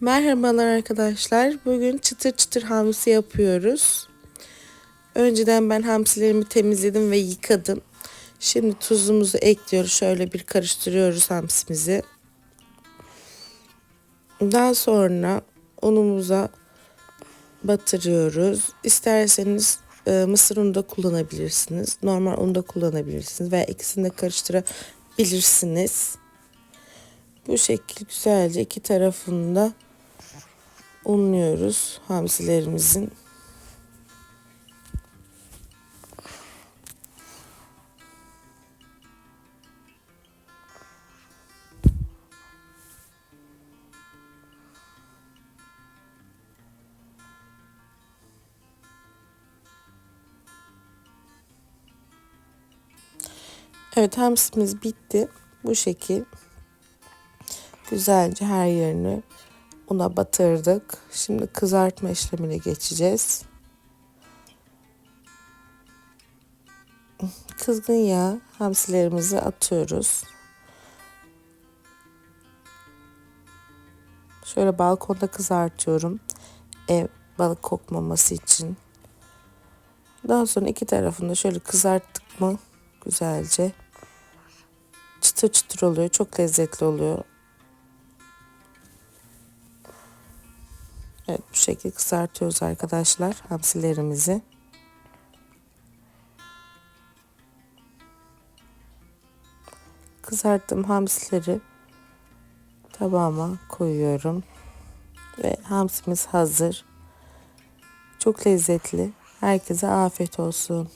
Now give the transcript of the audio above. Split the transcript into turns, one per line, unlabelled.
Merhabalar arkadaşlar. Bugün çıtır çıtır hamsi yapıyoruz. Önceden ben hamsilerimi temizledim ve yıkadım. Şimdi tuzumuzu ekliyoruz. Şöyle bir karıştırıyoruz hamsimizi. Daha sonra unumuza batırıyoruz. İsterseniz e, mısır unu da kullanabilirsiniz. Normal unu da kullanabilirsiniz. Veya ikisini de karıştırabilirsiniz. Bu şekil güzelce iki tarafında unluyoruz hamsilerimizin. Evet hamsimiz bitti. Bu şekil. Güzelce her yerini una batırdık. Şimdi kızartma işlemine geçeceğiz. Kızgın yağ hamsilerimizi atıyoruz. Şöyle balkonda kızartıyorum. Ev balık kokmaması için. Daha sonra iki tarafında şöyle kızarttık mı güzelce çıtır çıtır oluyor. Çok lezzetli oluyor. Evet bu şekilde kızartıyoruz arkadaşlar hamsilerimizi. Kızarttığım hamsileri tabağıma koyuyorum. Ve hamsimiz hazır. Çok lezzetli. Herkese afiyet olsun.